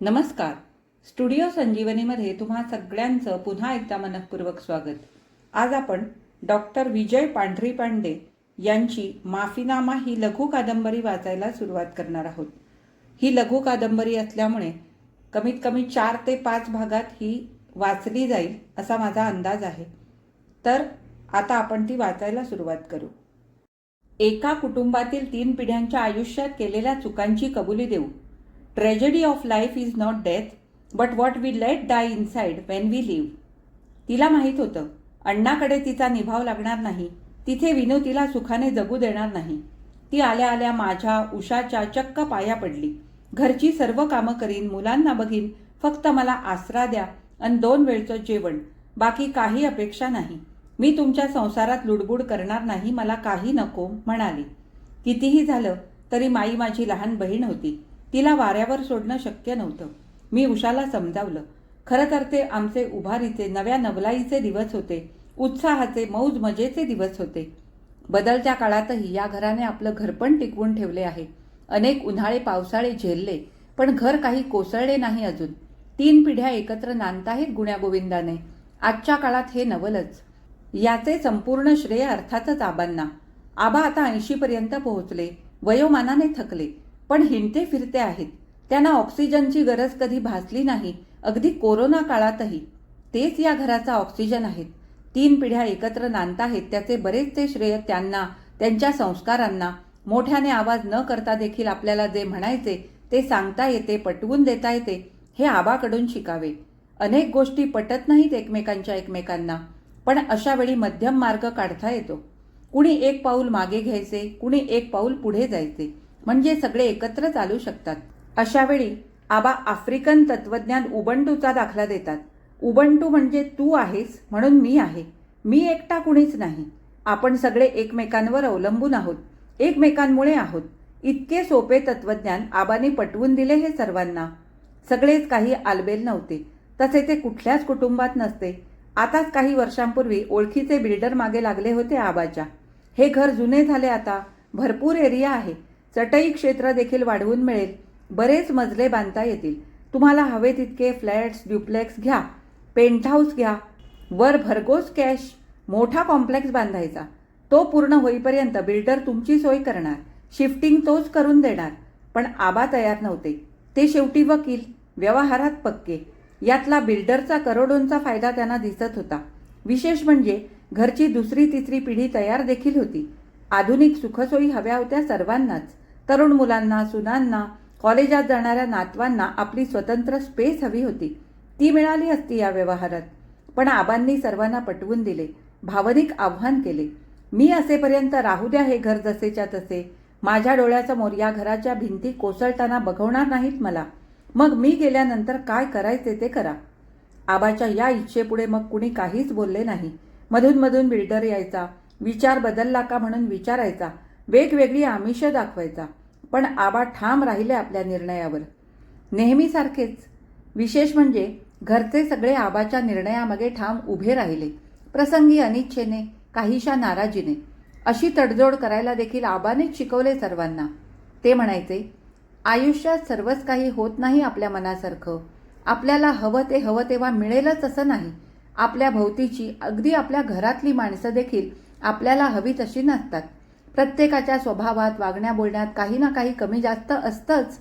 नमस्कार. स्टुडिओ संजीवनीमध्ये तुम्हा सगळ्यांचं पुन्हा एकदा मनपूर्वक स्वागत. आज आपण डॉक्टर विजय पांढरी पांडे यांची माफीनामा ही लघु कादंबरी वाचायला सुरुवात करणार आहोत. ही लघु कादंबरी असल्यामुळे कमीत कमी चार ते पाच भागात ही वाचली जाईल असा माझा अंदाज आहे. तर आता आपण ती वाचायला सुरुवात करू. एका कुटुंबातील तीन पिढ्यांच्या आयुष्यात केलेल्या चुकांची कबुली देऊ. Tragedy of life is not death but what we let die inside when we live तिला माहीत होतं अण्णाकडे तिचा निभाव लागणार नाही तिथे विनू तिला सुखाने जगू देणार नाही. ती आल्या आल्या माझ्या उषाच्या चक्क पाया पडली. घरची सर्व कामं करीन मुलांना बघीन फक्त मला आसरा द्या आणि दोन वेळचं जेवण बाकी काही अपेक्षा नाही. मी तुमच्या संसारात लुडबुड करणार नाही मला काही नको म्हणाली. कितीही झालं तरी माई माझी लहान बहीण होती. तिला वाऱ्यावर सोडणं शक्य नव्हतं. मी उषाला समजावलं. खरं तर ते आमचे उभारीचे नव्या नवलाईचे दिवस होते. उत्साहाचे मौज मजेचे दिवस होते. बदलत्या काळातही या घराने आपलं घरपण टिकवून ठेवले आहे. अनेक उन्हाळे पावसाळे झेलले पण घर काही कोसळले नाही अजून. तीन पिढ्या एकत्र नांदताहेत गुण्यागोविंदाने आजच्या काळात हे नवलच. याचे संपूर्ण श्रेय अर्थातच आबांना. आबा आता ऐंशीपर्यंत पोहोचले. वयोमानाने थकले. पण हिंडते फिरते आहेत. त्यांना ऑक्सिजनची गरज कधी भासली नाही अगदी कोरोना काळातही. तेच या घराचा ऑक्सिजन आहेत. तीन पिढ्या एकत्र नांदताहेत त्याचे बरेचसे श्रेय त्यांना त्यांच्या संस्कारांना. मोठ्याने आवाज न करता देखील आपल्याला जे म्हणायचे ते सांगता येते पटवून देता येते हे आबाकडून शिकावे. अनेक गोष्टी पटत नाहीत एकमेकांच्या एकमेकांना पण अशा वेळी मध्यम मार्ग काढता येतो. कुणी एक पाऊल मागे घ्यायचे कुणी एक पाऊल पुढे जायचे. म्हणजे सगळे एकत्र चालू शकतात. अशा वेळी आबा आफ्रिकन तत्वज्ञान उबंटूचा दाखला देतात. उबंटू म्हणजे तू आहेस म्हणून मी आहे. मी एकटा कुणीच नाही. आपण सगळे एकमेकांवर अवलंबून आहोत. एकमेकांमुळे आहोत. इतके सोपे तत्वज्ञान आबांनी पटवून दिले हे सर्वांना. सगळेच काही आलबेल नव्हते. तसे ते कुठल्याच कुटुंबात नसते. आताच काही वर्षांपूर्वी ओळखीचे बिल्डर मागे लागले होते आबाच्या. हे घर जुने झाले आता. भरपूर एरिया आहे. चटई क्षेत्र देखील वाढवून मिळेल. बरेच मजले बांधता येतील. तुम्हाला हवे तितके फ्लॅट्स ड्युप्लेक्स घ्या. पेंट हाऊस घ्या. वर भरघोस कॅश मोठा कॉम्प्लेक्स बांधायचा. तो पूर्ण होईपर्यंत बिल्डर तुमची सोय करणार. शिफ्टिंग तोच करून देणार. पण आबा तयार नव्हते. ते शेवटी वकील व्यवहारात पक्के. यातला बिल्डरचा करोडोंचा फायदा त्यांना दिसत होता. विशेष म्हणजे घरची दुसरी तिसरी पिढी तयार देखील होती. आधुनिक सुखसोयी हव्या होत्या सर्वांनाच. तरुण मुलांना सुनांना कॉलेजात जाणाऱ्या नातवांना आपली स्वतंत्र स्पेस हवी होती. ती मिळाली असती या व्यवहारात. पण आबांनी सर्वांना पटवून दिले भावनिक आव्हान केले. मी असेपर्यंत राहू द्या हे घर जसेच्या तसे. माझ्या डोळ्यासमोर या घराच्या भिंती कोसळताना बघवणार नाहीत मला. मग मी गेल्यानंतर काय करायचे ते करा. आबाच्या या इच्छेपुढे मग कुणी काहीच बोलले नाही. मधून मधून बिल्डर यायचा. विचार बदलला का म्हणून विचारायचा. वेगवेगळी आमिषं दाखवायचा. पण आबा ठाम राहिले आपल्या निर्णयावर. नेहमीसारखेच. विशेष म्हणजे घरचे सगळे आबाच्या निर्णयामागे ठाम उभे राहिले. प्रसंगी अनिच्छेने काहीशा नाराजीने. अशी तडजोड करायला देखील आबानेच शिकवले सर्वांना. ते म्हणायचे आयुष्यात सर्वच काही होत नाही आपल्या मनासारखं. आपल्याला हवं ते हवं तेव्हा मिळेलच असं नाही. आपल्या भोवतीची अगदी आपल्या घरातली माणसं देखील आपल्याला हवी तशी नसतात. प्रत्येकाच्या स्वभावात वागण्या बोलण्यात काही ना काही कमी जास्त असतंच.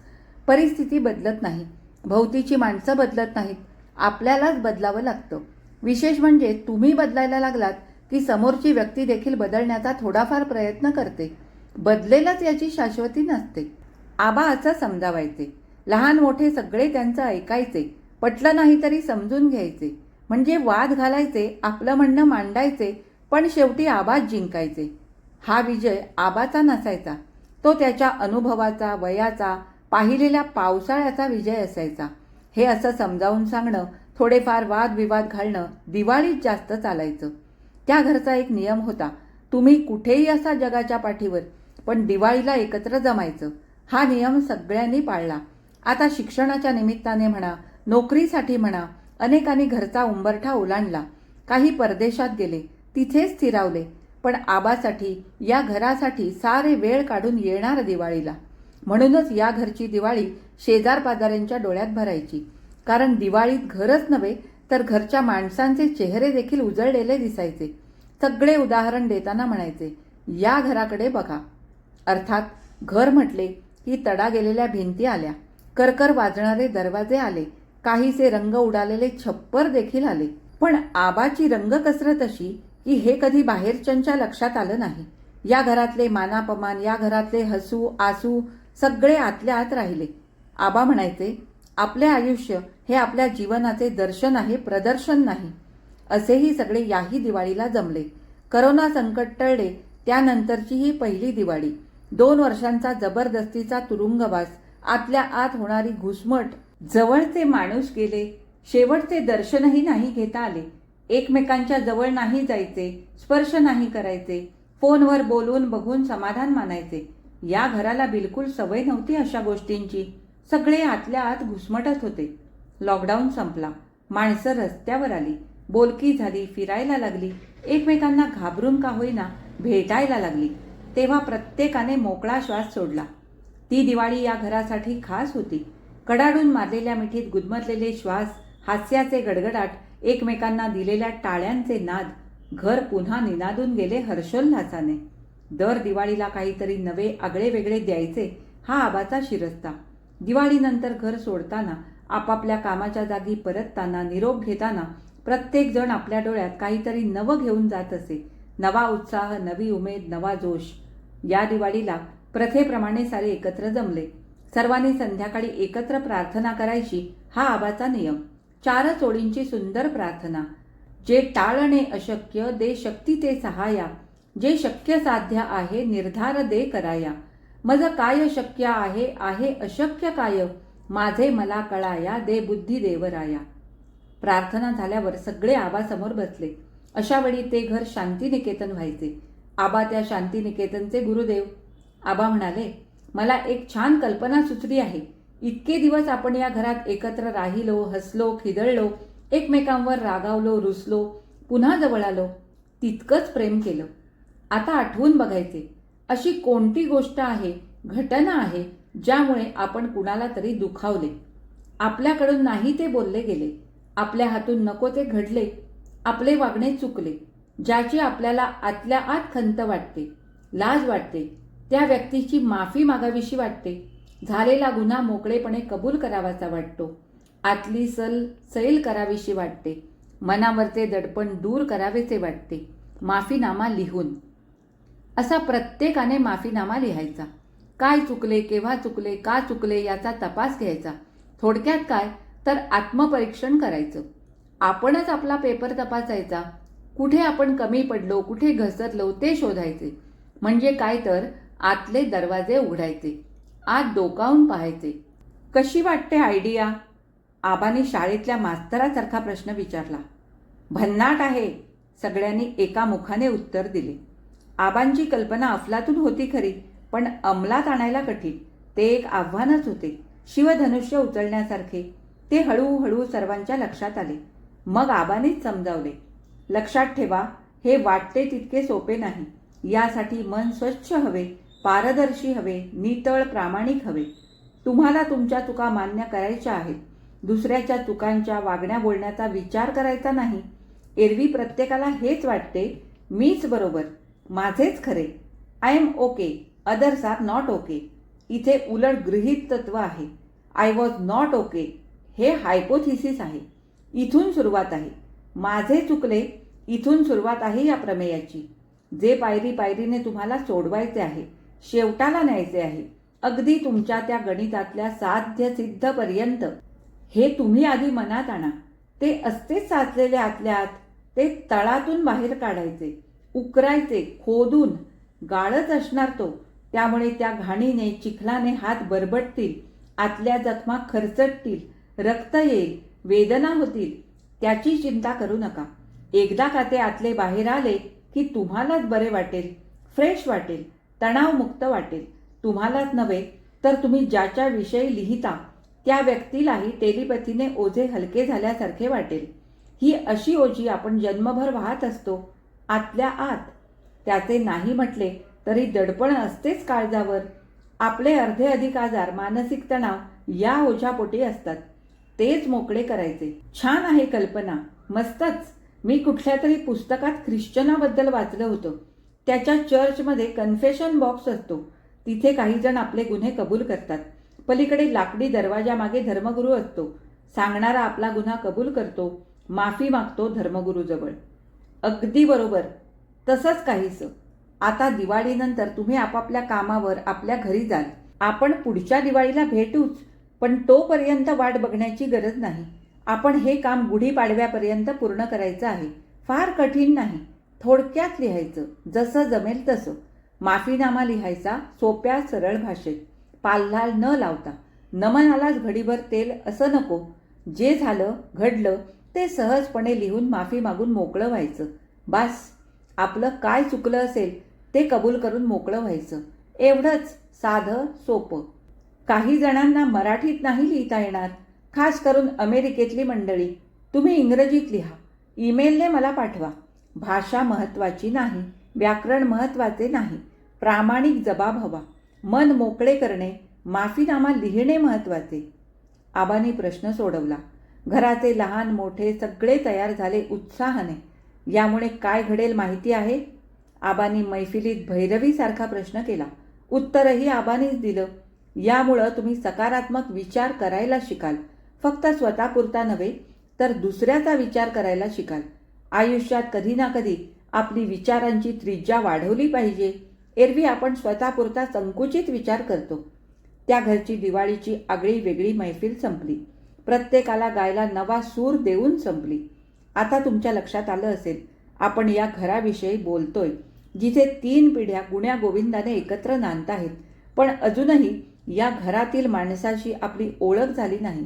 परिस्थिती बदलत नाही. भोवतीची माणसं बदलत नाहीत. आपल्यालाच बदलावं लागतं. विशेष म्हणजे तुम्ही बदलायला लागलात की समोरची व्यक्ती देखील बदलण्याचा थोडाफार प्रयत्न करते. बदलेलच याची शाश्वती नसते. आबा असं समजावायचे. लहान मोठे सगळे त्यांचं ऐकायचे. पटलं नाही तरी समजून घ्यायचे. म्हणजे वाद घालायचे आपलं म्हणणं मांडायचे पण शेवटी आबाज जिंकायचे. हा विजय आबाचा नसायचा. तो त्याच्या अनुभवाचा वयाचा पाहिलेल्या पावसाळ्याचा विजय असायचा. हे असं समजावून सांगणं थोडेफार वादविवाद घालणं दिवाळीत जास्त चालायचं. त्या घरचा एक नियम होता तुम्ही कुठेही असा जगाच्या पाठीवर पण दिवाळीला एकत्र जमायचं. हा नियम सगळ्यांनी पाळला. आता शिक्षणाच्या निमित्ताने म्हणा नोकरीसाठी म्हणा अनेकांनी घरचा उंबरठा ओलांडला. काही परदेशात गेले तिथेच स्थिरावले. पण आबासाठी या घरासाठी सारे वेळ काढून येणार दिवाळीला. म्हणूनच या घरची दिवाळी शेजार पाजाऱ्यांच्या डोळ्यात भरायची. कारण दिवाळीत घरच नव्हे तर घरच्या माणसांचे चेहरे देखील उजळलेले दिसायचे. सगळे उदाहरण देताना म्हणायचे या घराकडे बघा. अर्थात घर म्हटले की तडा गेलेल्या भिंती आल्या. करकर वाजणारे दरवाजे आले. काहीसे रंग उडालेले छप्पर देखील आले. पण आबाची रंग कसरत अशी की हे कधी बाहेरच्यांच्या लक्षात आलं नाही. या घरातले मानापमान या घरातले हसू आसू सगळे आतल्या आत राहिले. आबा म्हणायचे आपले आयुष्य हे आपल्या जीवनाचे दर्शन आहे प्रदर्शन नाही. असेही सगळे याही दिवाळीला जमले. करोना संकट टळले त्यानंतरची ही पहिली दिवाळी. दोन वर्षांचा जबरदस्तीचा तुरुंगवास आतल्या आत होणारी घुसमट. जवळचे माणूस गेले शेवटचे दर्शनही नाही घेता आले. एकमेकांच्या जवळ नाही जायचे स्पर्श नाही करायचे फोनवर बोलून बघून समाधान मानायचे. या घराला बिलकुल सवय नव्हती अशा गोष्टींची. सगळे आतल्या आत घुसमटत होते. लॉकडाऊन संपला. माणसं रस्त्यावर आली. बोलकी झाली फिरायला लागली. एकमेकांना घाबरून का होईना भेटायला लागली. तेव्हा प्रत्येकाने मोकळा श्वास सोडला. ती दिवाळी या घरासाठी खास होती. कडाडून मारलेल्या मिठीत गुदमरलेले श्वास हास्याचे गडगडाट एकमेकांना दिलेल्या टाळ्यांचे नाद घर पुन्हा निनादून गेले हर्षोल्हासाने दर दिवाळीला काहीतरी नवे आगळे वेगळे द्यायचे हा आबाचा शिरस्ता. दिवाळीनंतर घर सोडताना आपापल्या कामाच्या जागी परतताना निरोप घेताना प्रत्येक जण आपल्या डोळ्यात काहीतरी नवं घेऊन जात असे. नवा उत्साह नवी उमेद नवा जोश. या दिवाळीला प्रथेप्रमाणे सारे एकत्र जमले. सर्वांनी संध्याकाळी एकत्र प्रार्थना करायची हा आबाचा नियम. चारच ओळींची सुंदर प्रार्थना. जे टाळणे अशक्य दे शक्ती ते सहाया. जे शक्य साध्य आहे निर्धार दे कराया. मज काय शक्य आहे आहे अशक्य काय? माझे मला कळाया दे बुद्धी देवराया. प्रार्थना झाल्यावर सगळे आबासमोर बसले. अशा वेळी ते घर शांतिनिकेतन व्हायचे. आबा त्या शांतिनिकेतनचे गुरुदेव. आबा म्हणाले मला एक छान कल्पना सुचली आहे. इतके दिवस आपण या घरात एकत्र राहिलो हसलो खिदळलो एकमेकांवर रागावलो रुसलो पुन्हा जवळ आलो तितकंच प्रेम केलं. आता आठवून बघायचे अशी कोणती गोष्ट आहे घटना आहे ज्यामुळे आपण कुणाला तरी दुखावले? आपल्याकडून नाही ते बोलले गेले. आपल्या हातून नको ते घडले. आपले वागणे चुकले ज्याची आपल्याला आतल्या आत खंत वाटते लाज वाटते त्या व्यक्तीची माफी मागावीशी वाटते झालेला गुन्हा मोकळेपणे कबूल करावासा वाटतो. आतली सल सैल करावीशी वाटते. मनावरचे दडपण दूर करावेसे वाटते. माफीनामा लिहून. असा प्रत्येकाने माफीनामा लिहायचा. काय चुकले केव्हा चुकले का चुकले याचा तपास घ्यायचा. थोडक्यात काय? तर आत्मपरीक्षण करायचं. आपणच आपला पेपर तपासायचा. कुठे आपण कमी पडलो कुठे घसरलो ते शोधायचे. म्हणजे काय तर आतले दरवाजे उघडायचे. आत डोकावून पाहायचे. कशी वाटते आयडिया आबाने शाळेतल्या मास्तरासारखा प्रश्न विचारला. भन्नाट आहे. सगळ्यांनी एका मुखाने उत्तर दिले. आबांची कल्पना अफलातून होती खरी पण अंमलात आणायला कठीण. ते एक आव्हानच होते. शिवधनुष्य उचलण्यासारखे. ते हळूहळू सर्वांच्या लक्षात आले. मग आबानेच समजावले. लक्षात ठेवा हे वाटते तितके सोपे नाही. यासाठी मन स्वच्छ हवे. पारदर्शी हवे नितळ प्रामाणिक हवे. तुम्हाला तुमच्या चुका मान्य करायच्या आहेत. दुसऱ्याच्या चुकांच्या वागण्या बोलण्याचा विचार करायचा नाही. एरवी प्रत्येकाला हेच वाटते मीच बरोबर माझेच खरे. I am okay others are not okay इथे उलट गृहित तत्व आहे. आय वॉज नॉट ओके हे हायपोथिसिस आहे. इथून सुरुवात आहे. माझे चुकले इथून सुरुवात आहे या प्रमेयाची. जे पायरी पायरीने तुम्हाला सोडवायचे आहे शेवटाला न्यायचे आहे. अगदी तुमच्या त्या गणितातल्या साध्य सिद्ध पर्यंत हे तुम्ही आधी मनात आणा. ते असतेच साचलेले आतल्या आत ते तळातून बाहेर काढायचे. उकरायचे खोदून. गाळच असणार तो. त्यामुळे त्या घाणीने चिखलाने हात बरबटतील. आतल्या जखमा खरचटतील. रक्त येईल. वेदना होतील. त्याची चिंता करू नका. एकदा का ते आतले बाहेर आले की तुम्हालाच बरे वाटेल. फ्रेश वाटेल. तणावमुक्त वाटेल. तुम्हालाच नव्हे तर तुम्ही ज्याच्या विषयी लिहिता त्या व्यक्तीलाही टेलिपथीने ओझे हलके झाल्यासारखे वाटेल. ही अशी ओझी आपण जन्मभर वाहत असतो आतल्या आत. त्याचे नाही म्हटले तरी दडपण असतेच काळजावर. आपले अर्धे अधिक आजार मानसिक तणाव या ओझ्यापोटी असतात. तेच मोकळे करायचे. छान आहे कल्पना. मस्तच. मी कुठल्या तरी पुस्तकात ख्रिश्चनाबद्दल वाचलं होतं. त्याच्या चर्चमध्ये कन्फेशन बॉक्स असतो. तिथे काही जण आपले गुन्हे कबूल करतात. पलीकडे लाकडी दरवाजामागे धर्मगुरू असतो. सांगणारा आपला गुन्हा कबूल करतो. माफी मागतो धर्मगुरूजवळ. अगदी बरोबर. तसंच काहीसं. आता दिवाळीनंतर तुम्ही आपापल्या कामावर आपल्या घरी जाल. आपण पुढच्या दिवाळीला भेटूच पण तोपर्यंत वाट बघण्याची गरज नाही. आपण हे काम गुढीपाडव्यापर्यंत पूर्ण करायचं आहे. फार कठीण नाही. थोडक्यात लिहायचं. जसं जमेल तसं. माफीनामा लिहायचा सोप्या सरळ भाषेत. पाल्हाल न लावता. नमनालाच घडीभर तेल असं नको. जे झालं घडलं ते सहजपणे लिहून माफी मागून मोकळं व्हायचं. बास. आपलं काय चुकलं असेल ते कबूल करून मोकळं व्हायचं. एवढंच साधं सोपं. काही जणांना मराठीत नाही लिहिता येणार खास करून अमेरिकेतली मंडळी. तुम्ही इंग्रजीत लिहा. ईमेलने मला पाठवा. भाषा महत्त्वाची नाही व्याकरण महत्त्वाचे नाही. प्रामाणिक जबाब हवा. मन मोकळे करणे माफीनामा लिहिणे महत्त्वाचे. आबांनी प्रश्न सोडवला. घराचे लहान मोठे सगळे तयार झाले उत्साहाने. यामुळे काय घडेल माहिती आहे? आबांनी मैफिलीत भैरवीसारखा प्रश्न केला. उत्तरही आबानीच दिलं. यामुळं तुम्ही सकारात्मक विचार करायला शिकाल. फक्त स्वतःपुरता नव्हे तर दुसऱ्याचा विचार करायला शिकाल. आयुष्यात कधी ना कधी आपली विचारांची त्रिज्या वाढवली पाहिजे. एरवी आपण स्वतःपुरता संकुचित विचार करतो. त्या घरची दिवाळीची आगळी वेगळी मैफिल संपली. प्रत्येकाला गायला नवा सूर देऊन संपली. आता तुमच्या लक्षात आलं असेल आपण या घराविषयी बोलतोय जिथे तीन पिढ्या गुण्या गोविंदाने एकत्र नांदत आहेत पण अजूनही या घरातील माणसाशी आपली ओळख झाली नाही.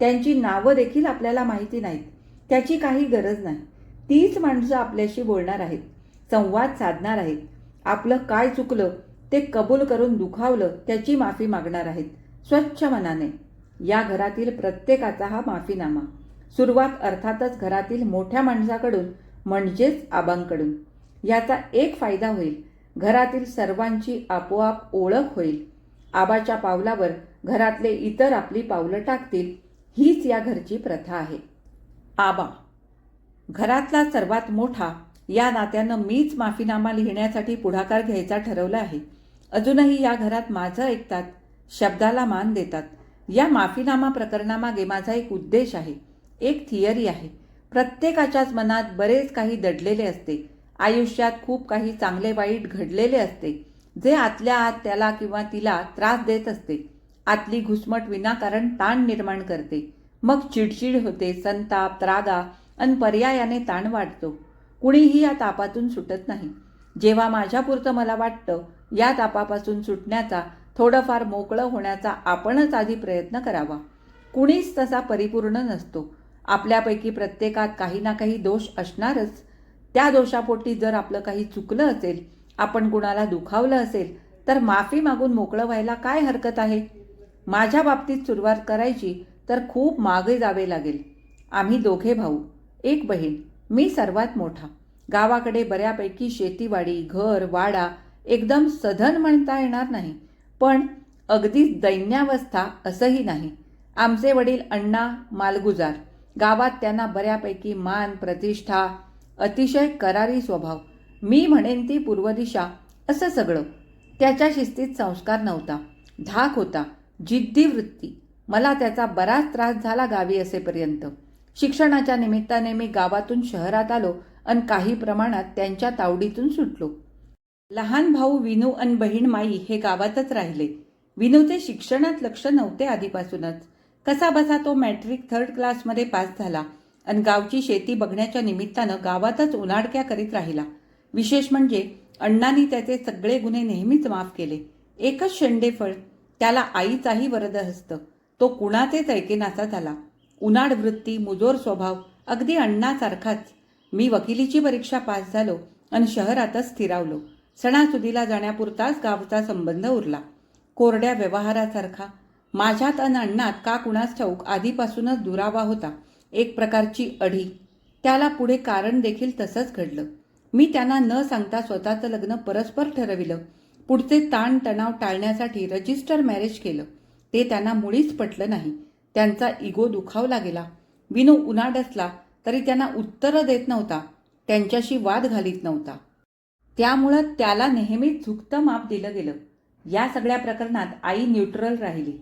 त्यांची नावं देखील आपल्याला माहिती नाहीत. त्याची काही गरज नाही. तीच माणसं आपल्याशी बोलणार आहेत संवाद साधणार आहेत. आपलं काय चुकलं ते कबूल करून दुखावलं त्याची माफी मागणार आहेत. स्वच्छ मनाने. या घरातील प्रत्येकाचा हा माफीनामा. सुरुवात अर्थातच घरातील मोठ्या माणसाकडून म्हणजेच आबांकडून. याचा एक फायदा होईल घरातील सर्वांची आपोआप ओळख होईल. आबाच्या पावलावर घरातले इतर आपली पावलं टाकतील हीच या घरची प्रथा आहे. आबा घरातला सर्वात मोठा या नात्यानं मीच माफीनामा लिहिण्यासाठी पुढाकार घ्यायचा ठरवला आहे. अजूनही या घरात माझं ऐकतात शब्दाला मान देतात. या माफीनामा प्रकरणामागे माझा एक उद्देश आहे एक थिअरी आहे. प्रत्येकाच्याच मनात बरेच काही दडलेले असते. आयुष्यात खूप काही चांगले वाईट घडलेले असते. जे आतल्या आत त्याला किंवा तिला त्रास देत असते आतली घुसमट विनाकारण ताण निर्माण करते. मग चिडचिड होते संताप त्रागा अन पर्यायाने ताण वाढतो. कुणीही या तापातून सुटत नाही. जेव्हा माझ्यापुरतं मला वाटतं या तापापासून सुटण्याचा थोडंफार मोकळं होण्याचा आपणच आधी प्रयत्न करावा. कुणीच तसा परिपूर्ण नसतो. आपल्यापैकी प्रत्येकात काही ना काही दोष असणारच. त्या दोषापोटी जर आपलं काही चुकलं असेल आपण कुणाला दुखावलं असेल तर माफी मागून मोकळं व्हायला काय हरकत आहे? माझ्या बाबतीत सुरुवात करायची तर खूप मागे जावे लागेल. आम्ही दोघे भाऊ. एक बहीण मी सर्वात मोठा. गावाकडे बऱ्यापैकी शेतीवाडी घर वाडा एकदम सधन म्हणता येणार नाही पण अगदी दैन्यावस्था असंही नाही. आमचे वडील अण्णा मालगुजार. गावात त्यांना बऱ्यापैकी मान प्रतिष्ठा अतिशय करारी स्वभाव. मी म्हणेन ती पूर्वदिशा असं सगळं. त्याच्या शिस्तीत संस्कार नव्हता. धाक होता. जिद्दी वृत्ती. मला त्याचा बराच त्रास झाला गावी असेपर्यंत. शिक्षणाच्या निमित्ताने मी गावातून शहरात आलो आणि काही प्रमाणात त्यांच्या तावडीतून सुटलो. लहान भाऊ विनू आणि बहीण माई हे गावातच राहिले. विनूचे शिक्षणात लक्ष नव्हते आधीपासूनच. कसा बसा तो मॅट्रिक थर्ड क्लासमध्ये पास झाला आणि गावची शेती बघण्याच्या निमित्तानं गावातच उन्हाडक्या करीत राहिला. विशेष म्हणजे अण्णांनी त्याचे सगळे गुन्हे नेहमीच माफ केले. एकच शेंडेफळ त्याला आईचाही वरदहस्त. तो कुणाचेच ऐकेनासा झाला. उन्हाड वृत्ती मुजोर स्वभाव अगदी अण्णासारखाच. मी वकिलीची परीक्षा पास झालो आणि शहरातच स्थिरावलो. सणासुदीला जाण्यापुरताच गावचा संबंध उरला. कोरड्या व्यवहारासारखा. माझ्यात अन अण्णात का कुणास ठाऊक आधीपासूनच दुरावा होता एक प्रकारची अढी. त्याला पुढे कारण देखील तसंच घडलं. मी त्यांना न सांगता स्वतःचं लग्न परस्पर ठरविलं. पुढचे ताणतणाव टाळण्यासाठी रजिस्टर मॅरेज केलं. ते त्यांना मुळीच पटलं नाही. त्यांचा इगो दुखावला गेला विनू उन्हाडसला तरी त्यांना उत्तरं देत नव्हता. त्यांच्याशी वाद घालीत नव्हता. त्यामुळं त्याला नेहमीच झुकतं माप दिलं गेलं. या सगळ्या प्रकरणात आई न्यूट्रल राहिली.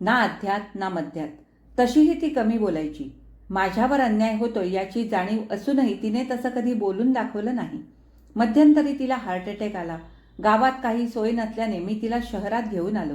ना अध्यात ना मध्यात. तशीही ती कमी बोलायची. माझ्यावर अन्याय होतो याची जाणीव असूनही तिने तसं कधी बोलून दाखवलं नाही. मध्यंतरी तिला हार्ट अटॅक आला. गावात काही सोय नसल्याने मी तिला शहरात घेऊन आलो.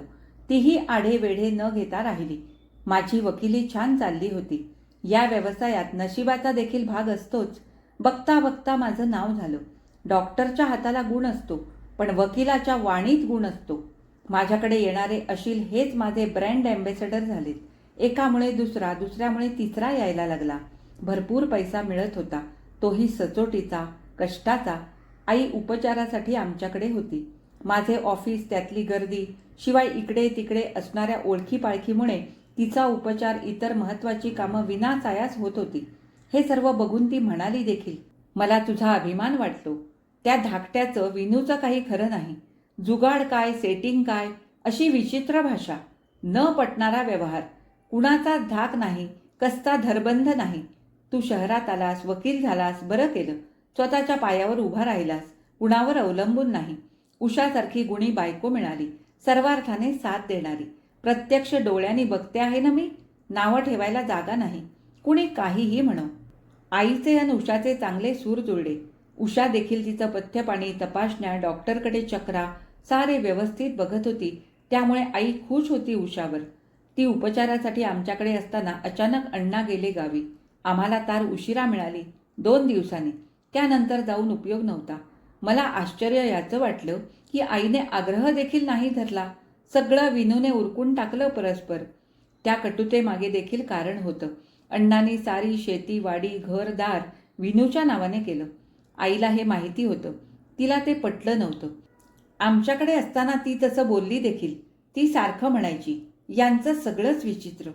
तीही आढे वेढे न घेता राहिली. माझी वकिली छान चालली होती. या व्यवसायात नशिबाचा देखील भाग असतोच. बघता बघता माझं नाव झालं. डॉक्टरच्या हाताला गुण असतो पण वकिलाच्या वाणीत गुण असतो. माझ्याकडे येणारे अशील हेच माझे ब्रँड अँबॅसेडर झालेत. एकामुळे दुसरा दुसऱ्यामुळे तिसरा यायला लागला. भरपूर पैसा मिळत होता. तोही सचोटीचा कष्टाचा. आई उपचारासाठी आमच्याकडे होती. माझे ऑफिस त्यातली गर्दी शिवाय इकडे तिकडे असणाऱ्या ओळखीपाळखीमुळे तिचा उपचार इतर महत्त्वाची कामं विनासायास होत होती. हे सर्व बघून ती म्हणाली देखील मला तुझा अभिमान वाटतो. त्या धाकट्याचं विनूचं काही खरं नाही. जुगाड काय सेटिंग काय अशी विचित्र भाषा. न पटणारा व्यवहार. कुणाचा धाक नाही कसता धरबंध नाही. तू शहरात आलास वकील झालास बरं केलं. स्वतःच्या पायावर उभा राहिलास. कुणावर अवलंबून नाही. उषासारखी गुणी बायको मिळाली. सर्वार्थाने साथ देणारी. प्रत्यक्ष डोळ्याने बघते आहे ना मी? नावं ठेवायला जागा नाही. कुणी काहीही म्हणो. आईचे आणि उषाचे चांगले सूर जुळले. उषा देखील तिचं पथ्यपाणी तपासण्या डॉक्टरकडे चक्रा सारे व्यवस्थित बघत होती. त्यामुळे आई खुश होती उषावर. ती उपचारासाठी आमच्याकडे असताना अचानक अण्णा गेले गावी. आम्हाला तार उशिरा मिळाली. दोन दिवसांनी. त्यानंतर जाऊन उपयोग नव्हता. मला आश्चर्य याचं वाटलं की आईने आग्रह देखील नाही धरला. सगळं विनूने उरकून टाकलं परस्पर. त्या कटुतेमागे देखील कारण होतं. अण्णांनी सारी शेती वाडी घर दार विनूच्या नावाने केलं. आईला हे माहिती होतं. तिला ते पटलं नव्हतं. आमच्याकडे असताना ती तसं बोलली देखील. ती सारखं म्हणायची यांचं सगळंच विचित्र.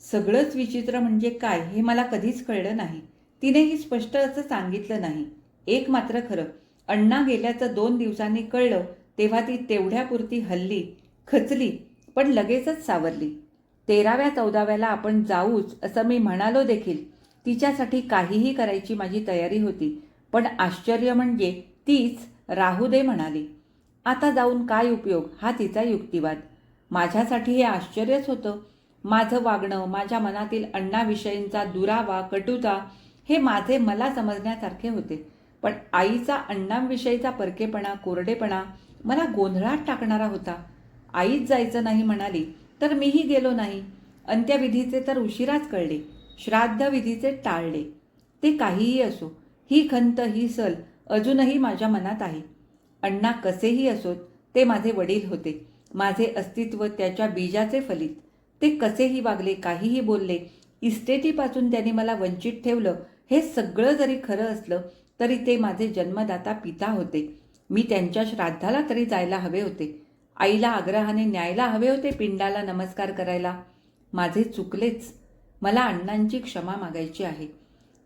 सगळंच विचित्र म्हणजे काय हे मला कधीच कळलं नाही. तिनेही स्पष्ट असं सांगितलं नाही. एक मात्र खरं अण्णा गेल्याचं दोन दिवसांनी कळलं तेव्हा ती तेवढ्यापुरती हल्ली खचली पण लगेचच सावरली. तेराव्या चौदाव्याला आपण जाऊच असं मी म्हणालो देखील. तिच्यासाठी काहीही करायची माझी तयारी होती पण आश्चर्य म्हणजे तीच राहू दे म्हणाली. आता जाऊन काय उपयोग हा तिचा युक्तिवाद. माझ्यासाठी हे आश्चर्यच होतं. माझं वागणं माझ्या मनातील अण्णाविषयींचा दुरावा कटुता हे माझे मला समजण्यासारखे होते. पण आईचा अण्णांविषयीचा परकेपणा कोरडेपणा मला गोंधळात टाकणारा होता. आईच जायचं नाही म्हणाली तर मीही गेलो नाही. अंत्यविधीचे तर उशिराच कळले श्राद्ध विधीचे टाळले. ते काहीही असो ही खंत ही सल अजूनही माझ्या मनात आहे. अण्णा कसेही असोत ते माझे वडील होते. माझे अस्तित्व त्याच्या बीजाचे फलित. ते कसेही वागले काहीही बोलले इस्टेटीपासून त्यांनी मला वंचित ठेवलं हे सगळं जरी खरं असलं तरी ते माझे जन्मदाता पिता होते. मी त्यांच्या श्राद्धाला तरी जायला हवे होते. आईला आग्रहाने न्यायला हवे होते पिंडाला नमस्कार करायला. माझे चुकलेच. मला अण्णांची क्षमा मागायची आहे.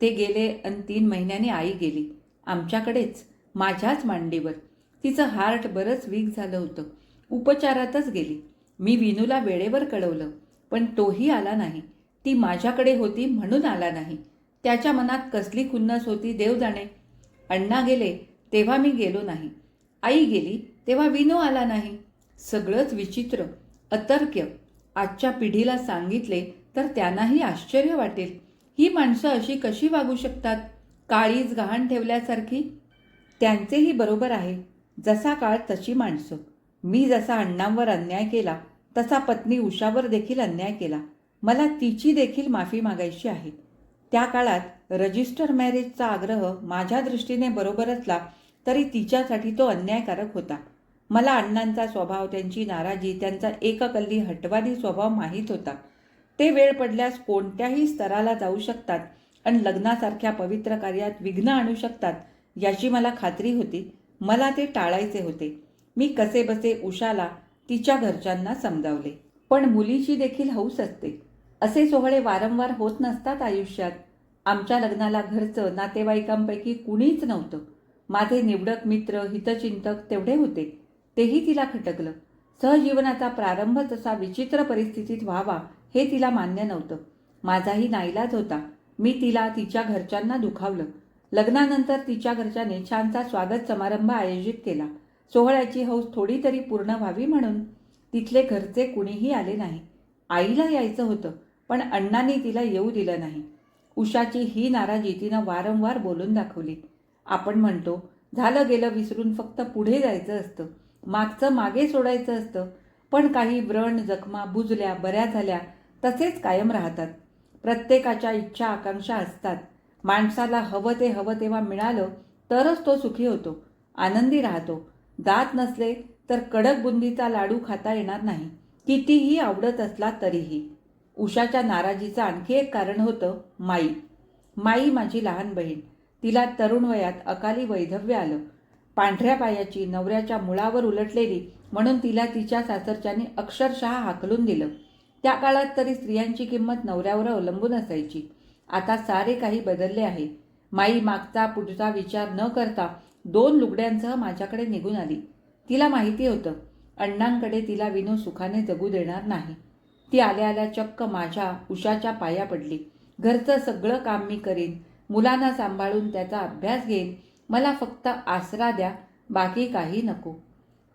ते गेले आणि तीन महिन्यांनी आई गेली. आमच्याकडेच माझ्याच मांडीवर. तिचं हार्ट बरंच वीक झालं होतं. उपचारातच गेली. मी विनूला वेळेवर कळवलं. पण तोही आला नाही. ती माझ्याकडे होती म्हणून आला नाही. त्याच्या मनात कसली खुन्नस होती देव जाणे. अण्णा गेले तेव्हा मी गेलो नाही. आई गेली तेव्हा विनू आला नाही. सगळंच विचित्र अतर्क्य आजच्या पिढीला सांगितले तर त्यांनाही आश्चर्य वाटेल. ही माणसं अशी कशी वागू शकतात? काळीच गहाण ठेवल्यासारखी? त्यांचेही बरोबर आहे. जसा काळ तशी माणसं. मी जसा अण्णांवर अन्याय केला तसा पत्नी उषावर देखील अन्याय केला. मला तिची देखील माफी मागायची आहे. त्या काळात रजिस्टर मॅरेजचा आग्रह माझ्या दृष्टीने बरोबर असला तरी तिच्यासाठी तो अन्यायकारक होता. मला अण्णांचा स्वभाव त्यांची नाराजी त्यांचा एककल्ली हटवादी स्वभाव माहीत होता. ते वेळ पडल्यास कोणत्याही स्तराला जाऊ शकतात आणि लग्नासारख्या पवित्र कार्यात विघ्न आणू शकतात याची मला खात्री होती. मला ते टाळायचे होते. मी कसे बसे उषाला तिच्या घरच्यांना समजावले. पण मुलीची देखील हौस असते. असे सोहळे वारंवार होत नसतात आयुष्यात. आमच्या लग्नाला घरचं नातेवाईकांपैकी कुणीच नव्हतं. माझे निवडक मित्र हितचिंतक तेवढे होते. तेही तिला खटकलं. सहजीवनाचा प्रारंभ तसा विचित्र परिस्थितीत व्हावा हे तिला मान्य नव्हतं. माझाही नाईलाज होता. मी तिला तिच्या घरच्यांना दुखावलं. लग्नानंतर तिच्या घरच्याने छानसा स्वागत समारंभ आयोजित केला. सोहळ्याची हौस थोडी तरी पूर्ण व्हावी म्हणून तिथले घरचे कुणीही आले नाही. आईला यायचं होतं पण अण्णांनी तिला येऊ दिलं नाही. उषाची ही नाराजी तिनं वारंवार बोलून दाखवली. आपण म्हणतो झालं गेलं विसरून फक्त पुढे जायचं असतं. मागचं मागे सोडायचं असतं. पण काही व्रण जखमा बुजल्या बऱ्या झाल्या तसेच कायम राहतात. प्रत्येकाच्या इच्छा आकांक्षा असतात. माणसाला हवं ते हवं तेव्हा मिळालं तरच तो सुखी होतो आनंदी राहतो. दात नसले तर कडक बुंदीचा लाडू खाता येणार नाही. कितीही आवडत असला तरीही. उषाच्या नाराजीचं आणखी एक कारण होतं माई. माई माझी लहान बहीण. तिला तरुण वयात अकाली वैधव्य आलं. पांढऱ्या पायाची नवऱ्याच्या मुळावर उलटलेली म्हणून तिला तिच्या सासरच्यांनी अक्षरशः हाकलून दिलं. त्या काळात तरी स्त्रियांची किंमत नवऱ्यावर अवलंबून असायची. आता सारे काही बदलले आहे. माई मागचा पुढचा विचार न करता दोन लुगड्यांसह माझ्याकडे निघून आली. तिला माहिती होतं अण्णांकडे तिला विनू सुखाने जगू देणार नाही. ती आल्या आल्या चक्क माझ्या उशाच्या पाया पडली. घरचं सगळं काम मी करीन मुलांना सांभाळून त्याचा अभ्यास घेईन मला फक्त आसरा द्या बाकी काही नको.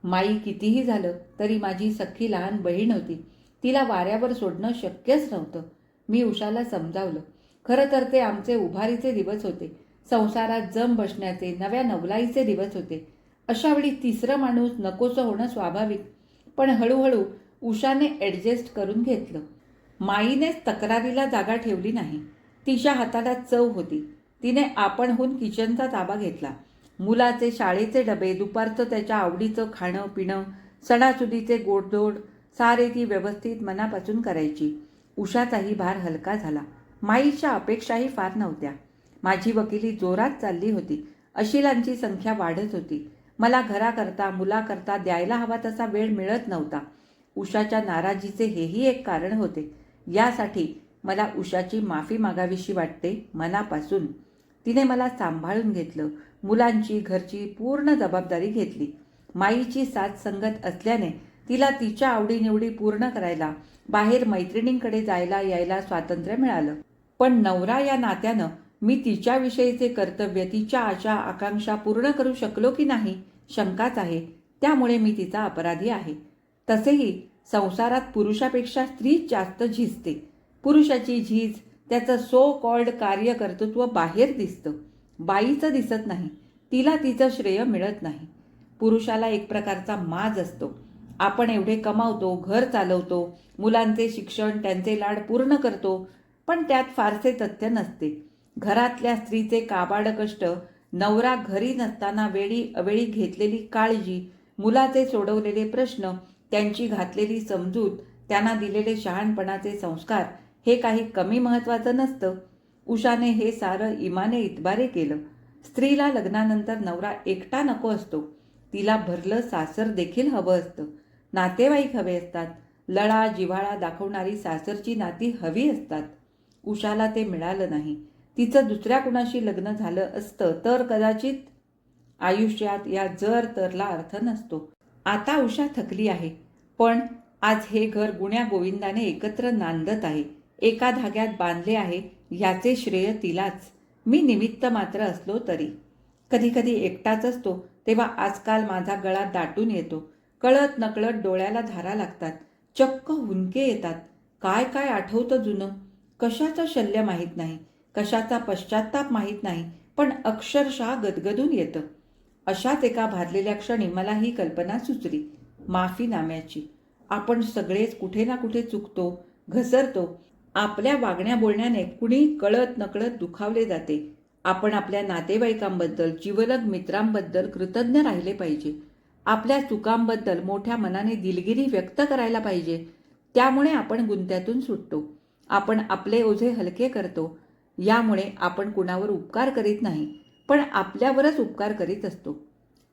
माई कितीही झालं तरी माझी सख्खी लहान बहीण होती. तिला वाऱ्यावर सोडणं शक्यच नव्हतं. मी उषाला समजावलं. खरं तर ते आमचे उभारीचे दिवस होते. संसारात जम बसण्याचे नव्या नवलाईचे दिवस होते. अशावेळी तिसरं माणूस नकोसं होणं स्वाभाविक. पण हळूहळू उषाने ॲडजस्ट करून घेतलं. माईनेच तक्रारीला जागा ठेवली नाही. तिच्या हाताला चव होती. तिने आपणहून किचनचा ताबा घेतला. मुलाचे शाळेचे डबे दुपारचं त्याच्या आवडीचं खाणं पिणं सणासुदीचे गोडधोड सारे ती व्यवस्थित मनापासून करायची. उषाचाही भार हलका झाला. माईच्या अपेक्षाही फार नव्हत्या. माझी वकिली जोरात चालली होती. अशिलांची संख्या वाढत होती. मला घराकरता मुलाकरता द्यायला हवा तसा वेळ मिळत नव्हता. उषाच्या नाराजीचे हेही एक कारण होते. यासाठी मला उषाची माफी मागावीशी वाटते मनापासून. तिने मला सांभाळून घेतलं. मुलांची घरची पूर्ण जबाबदारी घेतली. माईची साथ संगत असल्याने तिला तिच्या आवडीनिवडी पूर्ण करायला बाहेर मैत्रिणींकडे जायला यायला स्वातंत्र्य मिळालं. पण नवरा या नात्यानं मी तिच्याविषयीचे कर्तव्य तिच्या आशा आकांक्षा पूर्ण करू शकलो की नाही शंकाच आहे. त्यामुळे मी तिचा अपराधी आहे. तसेही संसारात पुरुषापेक्षा स्त्री जास्त झिजते. पुरुषाची झीज त्याचं सो कॉल्ड कार्यकर्तृत्व बाहेर दिसतं. बाईचं दिसत नाही. तिला तिचं श्रेय मिळत नाही. पुरुषाला एक प्रकारचा माज असतो. आपण एवढे कमावतो घर चालवतो मुलांचे शिक्षण त्यांचे लाड पूर्ण करतो पण त्यात फारसे तथ्य नसते. घरातल्या स्त्रीचे काबाड कष्ट नवरा घरी नसताना वेळी अवेळी घेतलेली काळजी मुलाचे सोडवलेले प्रश्न त्यांची घातलेली समजूत त्यांना दिलेले शहाणपणाचे संस्कार हे काही कमी महत्त्वाचं नसतं. उषाने हे सारं इमाने इतबारे केलं. स्त्रीला लग्नानंतर नवरा एकटा नको असतो. तिला भरलं सासर देखील हवं असतं. नातेवाईक हवे असतात. लळा जिव्हाळा दाखवणारी सासरची नाती हवी असतात. उषाला ते मिळालं नाही. तिचं दुसऱ्या कुणाशी लग्न झालं असतं तर कदाचित आयुष्यात या जर तरला अर्थ नसतो. आता उषा थकली आहे. पण आज हे घर गुण्या गोविंदाने एकत्र नांदत आहे. एका धाग्यात बांधले आहे याचे श्रेय तिलाच. मी निमित्त मात्र असलो तरी. कधीकधी एकटाच असतो तेव्हा आजकाल माझा गळा दाटून येतो. कळत नकळत डोळ्याला धारा लागतात. चक्क हुंके येतात. काय काय आठवतं जुनं? कशाचं शल्य माहीत नाही. कशाचा पश्चाताप माहीत नाही. पण अक्षरशः गदगदून येतं. अशाच एका भारलेल्या क्षणी मला ही कल्पना सुचली. माफीनाम्याची आपण सगळेच कुठे ना कुठे चुकतो घसरतो आपल्या वागण्या बोलण्याने कुणी कळत नकळत दुखावले जाते. आपण आपल्या नातेवाईकांबद्दल जीवलग मित्रांबद्दल कृतज्ञ राहिले पाहिजे. आपल्या चुकांबद्दल मोठ्या मनाने दिलगिरी व्यक्त करायला पाहिजे. त्यामुळे आपण गुंत्यातून सुटतो. आपण आपले ओझे हलके करतो. यामुळे आपण कुणावर उपकार करीत नाही पण आपल्यावरच उपकार करीत असतो.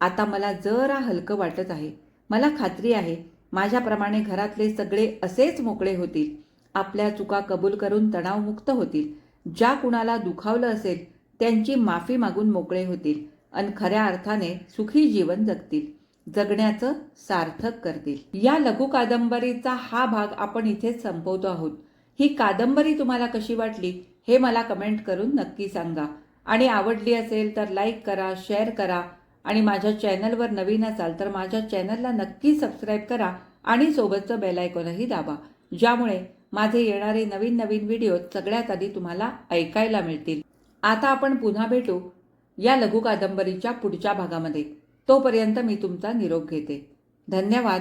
आता मला जरा हलकं वाटत आहे. मला खात्री आहे माझ्याप्रमाणे घरातले सगळे असेच मोकळे होतील. आपल्या चुका कबूल करून तणावमुक्त होतील. ज्या कुणाला दुखावलं असेल त्यांची माफी मागून मोकळे होतील आणि खऱ्या अर्थाने सुखी जीवन जगतील. जगण्याचं सार्थक करतील. या लघु कादंबरीचा हा भाग आपण इथेच संपवतो आहोत. ही कादंबरी तुम्हाला कशी वाटली हे मला कमेंट करून नक्की सांगा. आणि आवडली असेल तर लाईक करा शेअर करा. आणि माझ्या चॅनलवर नवीन असाल तर माझ्या चॅनलला नक्की सबस्क्राईब करा आणि सोबतचं बेलायकॉनही दाबा. ज्यामुळे माझे येणारे नवीन नवीन व्हिडिओ सगळ्यात आधी तुम्हाला ऐकायला मिळतील. आता आपण पुन्हा भेटू या लघु कादंबरीच्या पुढच्या भागामध्ये. तोपर्यंत मी तुमचा निरोप घेते. धन्यवाद.